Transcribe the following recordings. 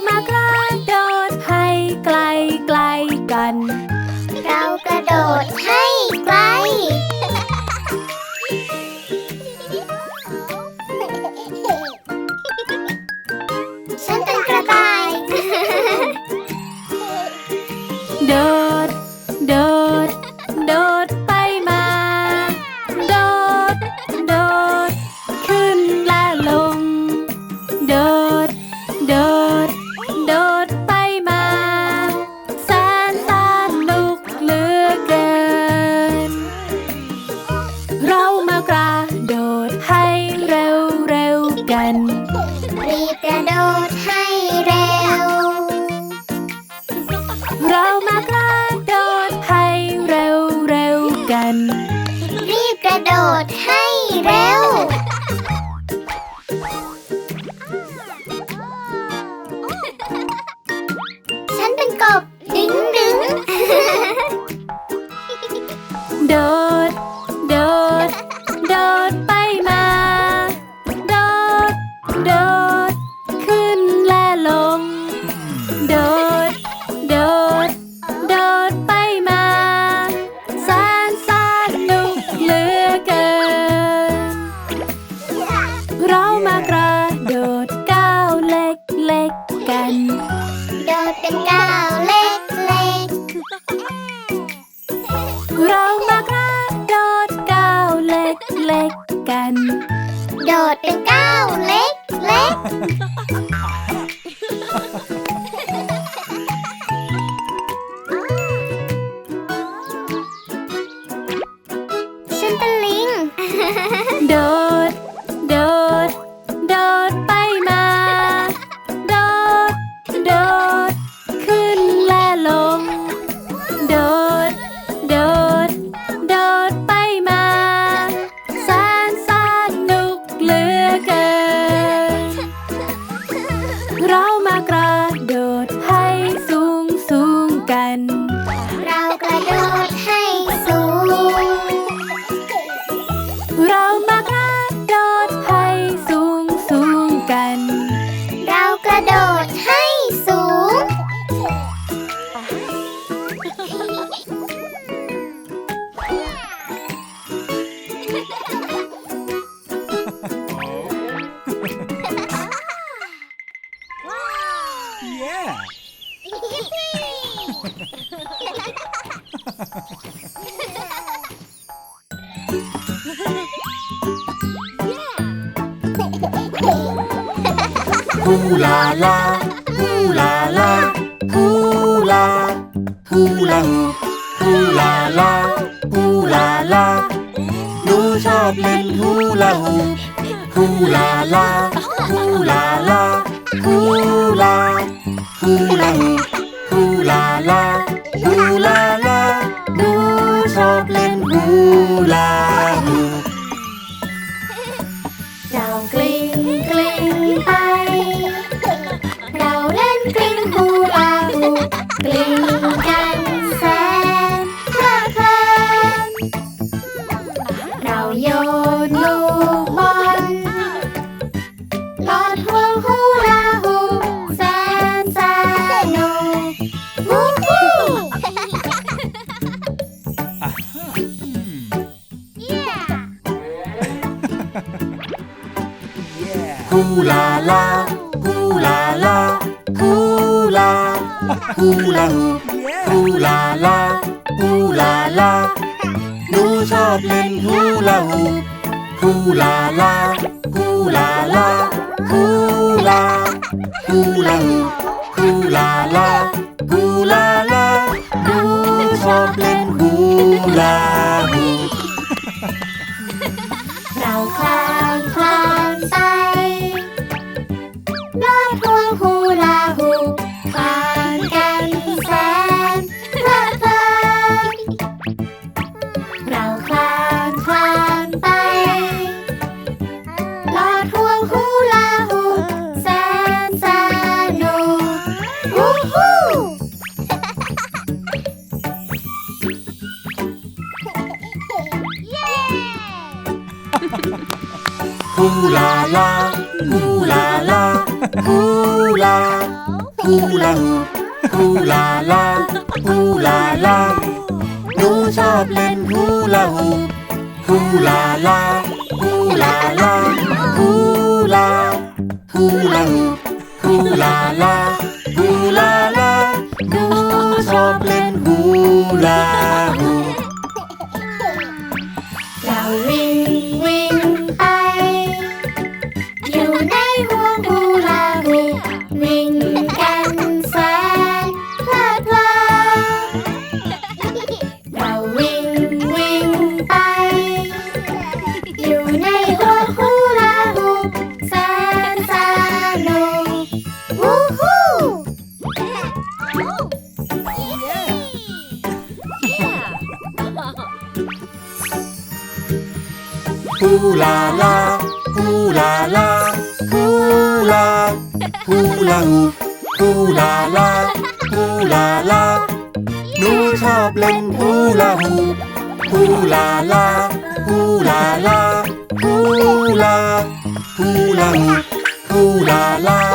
macro don't have ล็กกัน โดดเป็นก้าวเล็กเล็กเรามากระโดดก้าวเล็กเล็กกัน โดดเป็นก้าวเล็กเล็ก 呼啦啦，呼啦啦，呼啦，呼啦呼，呼啦啦，呼啦啦，路上变呼啦呼，呼啦啦。Yoni. hablar. ลา หนูชอบเล่นฮูลาฮูฮูลาลาฮูลาลาฮูลาฮูลาฮูลาลาฮูลาลาหนูชอบเล่นฮูลา ฮูลาลาฮูลาลาฮูลาฮูลาฮูฮูลาลาฮูลาลาหนูชอบเล่นฮูลาฮูฮูลาลาฮูลาลาฮูลาฮูลาฮูฮูลาลา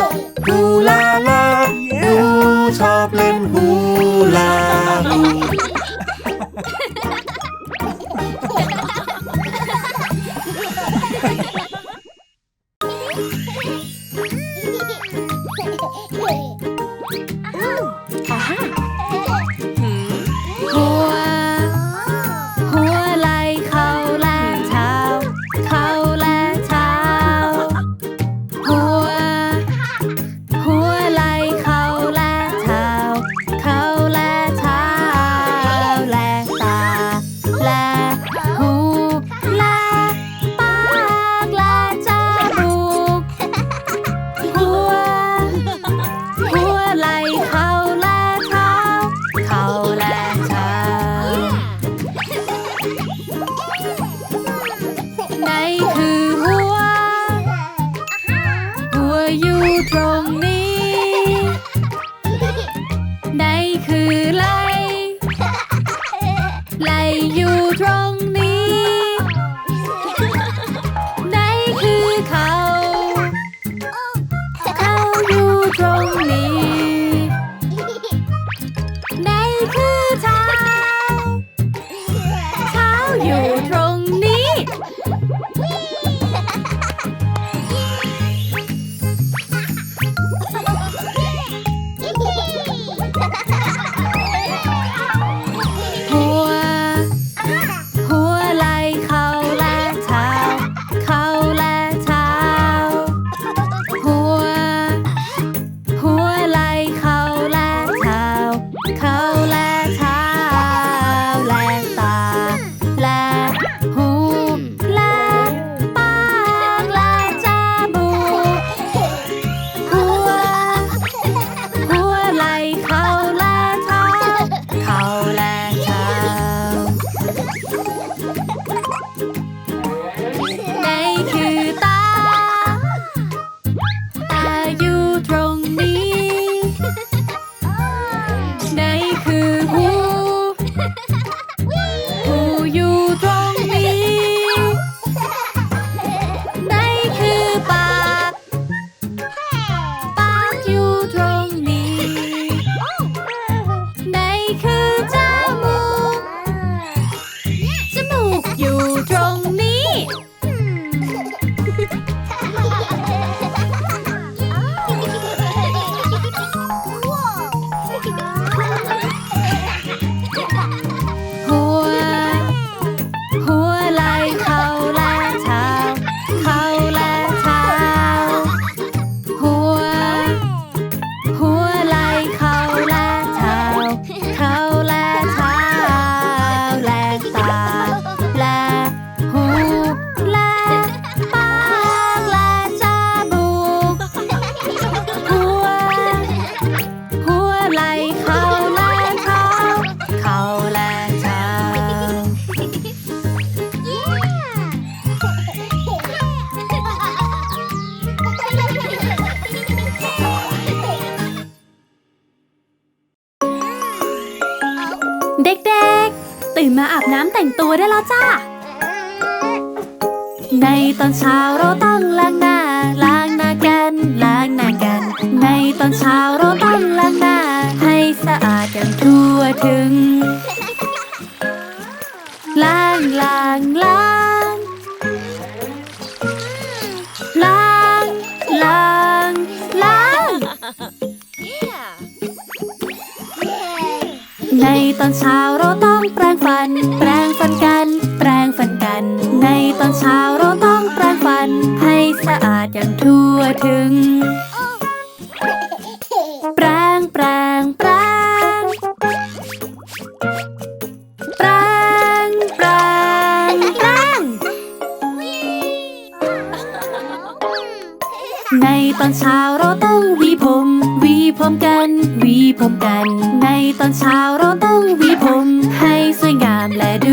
อนเช้าเราต้องแปรงฟัน แปรงฟันกัน แปรงฟันกัน ในตอนเช้าเราต้องแปรงฟัน ให้สะอาดอย่างทั่วถึง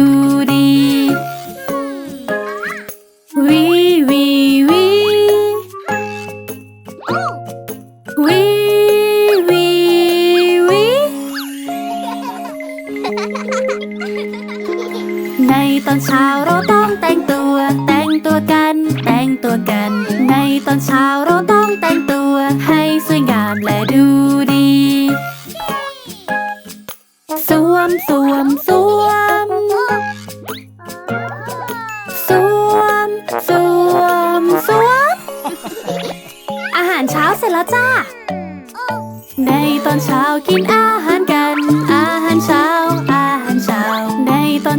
you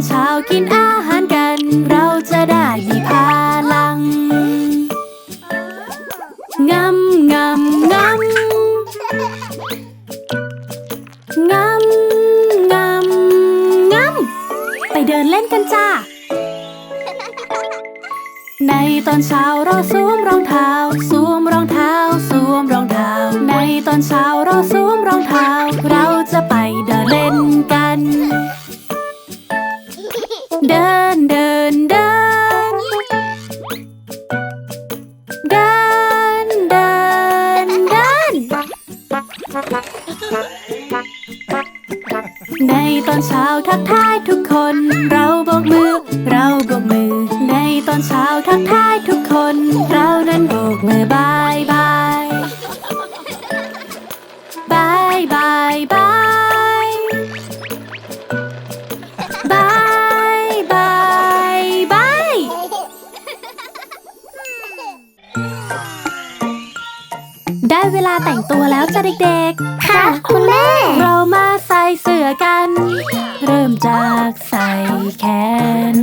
เช้ากินอาหารกัน เราจะได้มีพลังงำงำงำงำงำงำไปเดินเล่นกันจ้า ในตอนเช้าเราสวมรองเท้าสวมรองเท้าสวมรองเท้า ในตอนเช้าเราสวมรองเท้า เราจะไปเดินเล่นกัน เดินเดินเดินเดินเดินเดินในตอนเช้าทักทายทุกคน เราโบกมือ เราโบกมือ ในตอนเช้าทักทายทุกคน เรานั้นโบกมือบายบายาแต่งตัวแล้วจ้ะเด็กๆ ค่ะ คุณแม่ เรามาใส่เสื้อกัน เริ่มจากใส่แขน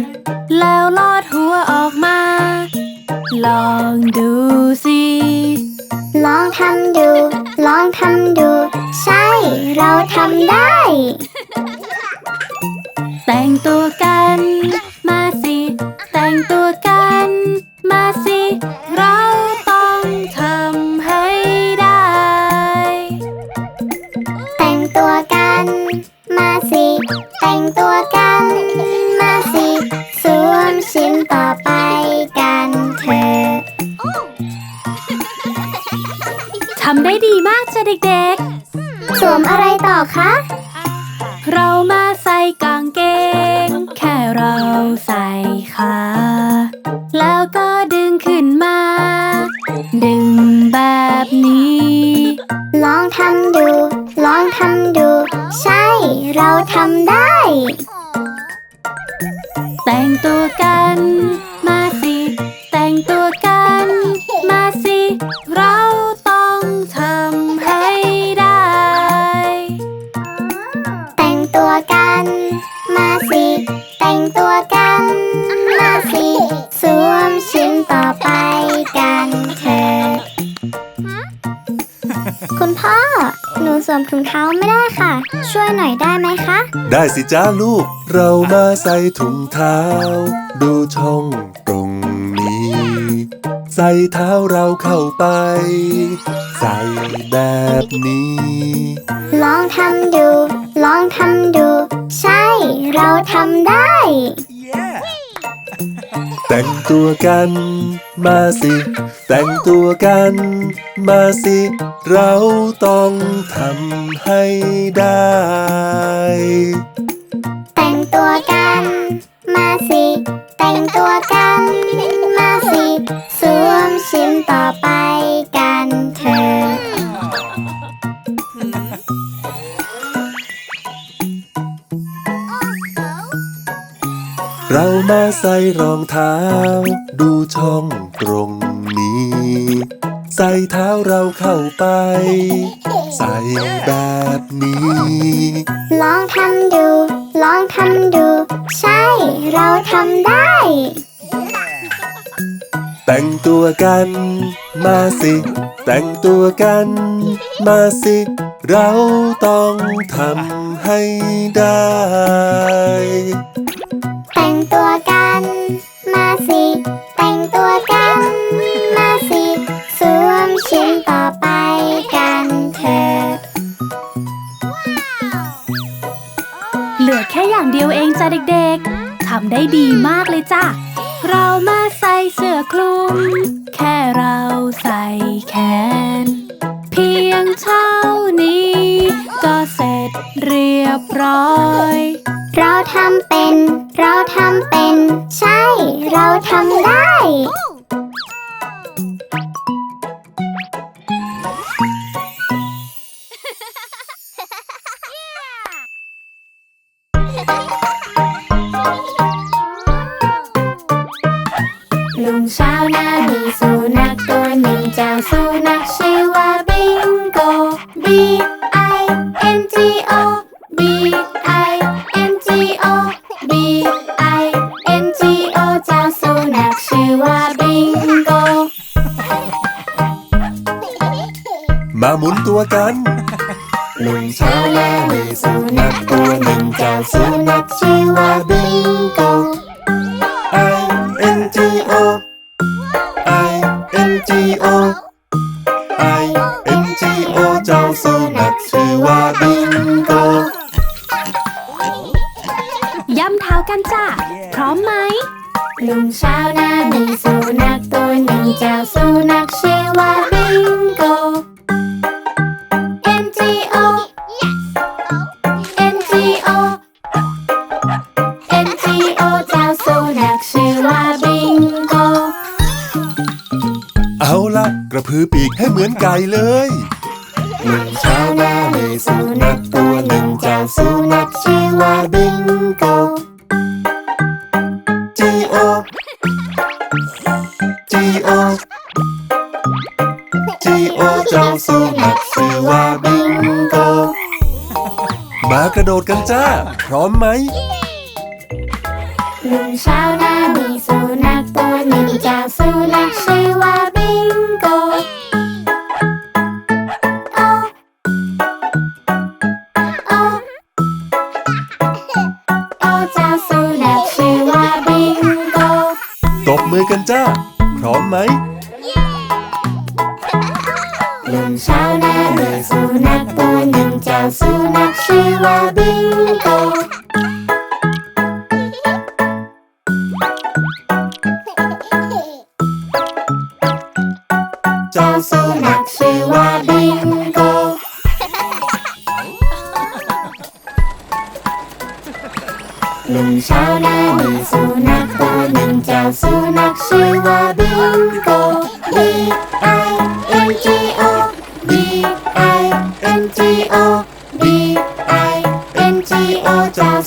แล้วลอดหัวออกมา ลองดูสิ ลองทำดู ลองทำดู ใช่ เราทำได้ แต่งตัวกัน 哈。 ได้สิจ้าลูก เรามาใส่ถุงเท้า ดูช่องตรงนี้ ใส่เท้าเราเข้าไป ใส่แบบนี้ ลองทำดู ลองทำดู ใช่ เราทำได้ แต่งตัวกันมาสิ แต่งตัวกันมาสิ เราต้องทำให้ได้ แต่งตัวกันมาสิ แต่งตัวกันมาสิ สวมชิมต่อไปกันเถอะ เรามาใส่รองเท้า ดูช่องตรงนี้ ใส่เท้าเราเข้าไป ใส่แบบนี้ ลองทำดู ลองทำดู ใช่ เราทำได้ แต่งตัวกัน มาสิ แต่งตัวกัน มาสิ เราต้องทำให้ได้ แต่งตัวกัน มาสิ แต่งตัวกัน มาสิสวมชิ้นต่อไปกันเถอะเหลือแค่อย่างเดียวเองจ้ะเด็กๆ ทำได้ดีมากเลยจ้ะ เรามาใส่เสื้อคลุม แค่เราใส่แขน เพียงเท่านี้ ก็เสร็จเรียบร้อย เราทำเป็นเรา ทำเป็น ใช่ เราทำได้ ตัวกันลุงเช้าหน้ามีสุนัขตัวหนึ่งเจ้าสุนัขชื่อว่าบี อปีกให้เหมือนไก่เลยลุงเช้าหน้ามีสุนัขตัวหนึ่งเจ้าสุนัขชื่อว่าบิงโก G O G O G O เจ้าสุนัขชื่อว่าบิงโกมากระโดดกันจ้า พร้อมไหมลุงเช้าหน้ามีสุนัขตัวหนึ่งเจ้าสุนัขชื่อว่าบิง กันจ้า พร้อมไหมลุงเช้าหน้ามีสุนัขตัวหนึ่งเจ้าสุนัขชื่อว่าบิงโก O เจ้า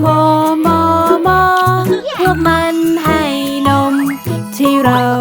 โมโมโมพวกมันให้นมที่เรา